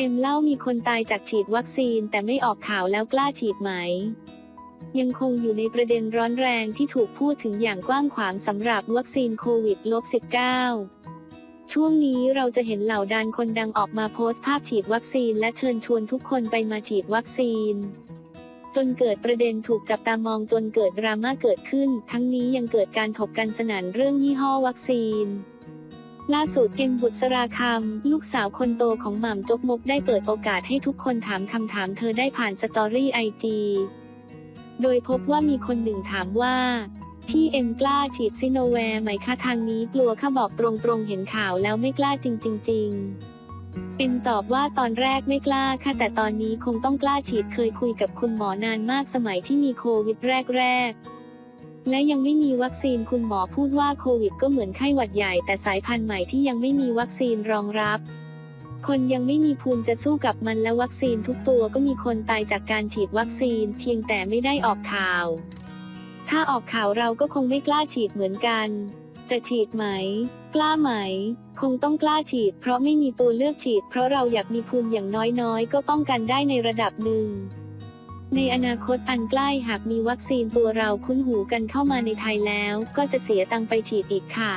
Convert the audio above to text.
เอ็มเล่ามีคนตายจากฉีดวัคซีนแต่ไม่ออกข่าวแล้วกล้าฉีดไหม ยังคงอยู่ในประเด็นร้อนแรงที่ถูกพูดถึงอย่างกว้างขวางสำหรับวัคซีนโควิด -19 ช่วงนี้เราจะเห็นเหล่าดานคนดังออกมาโพสต์ภาพฉีดวัคซีนและเชิญชวนทุกคนไปมาฉีดวัคซีน จนเกิดประเด็นถูกจับตามองจนเกิดดราม่าเกิดขึ้น ทั้งนี้ยังเกิดการถกกันสนันเรื่องยี่ห้อวัคซีน ล่าสุดเอ็มบุษรราคำลูกสาวคนโตของหม่ำจกมกได้เปิดโอกาสให้ทุกคนถามคำถามเธอได้ผ่านสตอรี่ไอจีโดยพบว่ามีคนหนึ่งถามว่า พี่เอ็มกล้าฉีดซิโนแวร์ไหมคะทางนี้กลัวค่ะบอกตรงๆเห็นข่าวแล้วไม่กล้าจริงๆเอ็มตอบว่าตอนแรกไม่กล้าค่ะแต่ตอนนี้คงต้องกล้าฉีดเคยคุยกับคุณหมอนานมากสมัยที่มีโควิดแรกๆ และยังไม่มีวัคซีนคุณหมอพูดว่าโควิดก็เหมือนไข้หวัดใหญ่แต่สายพันธุ์ใหม่ที่ยังไม่มีวัคซีนรองรับ คนยังไม่มีภูมิจะสู้กับมันและวัคซีนทุกตัวก็มีคนตายจากการฉีดวัคซีนเพียงแต่ไม่ได้ออกข่าว ถ้าออกข่าวเราก็คงไม่กล้าฉีดเหมือนกัน จะฉีดไหม กล้าไหม คงต้องกล้าฉีด เพราะไม่มีตัวเลือกฉีด เพราะเราอยากมีภูมิอย่างน้อยๆ ก็ป้องกันได้ในระดับหนึ่ง ในอนาคตอันใกล้หากมีวัคซีนตัวเราคุ้นหูกันเข้ามาในไทยแล้ว ก็จะเสียตังไปฉีดอีกค่ะ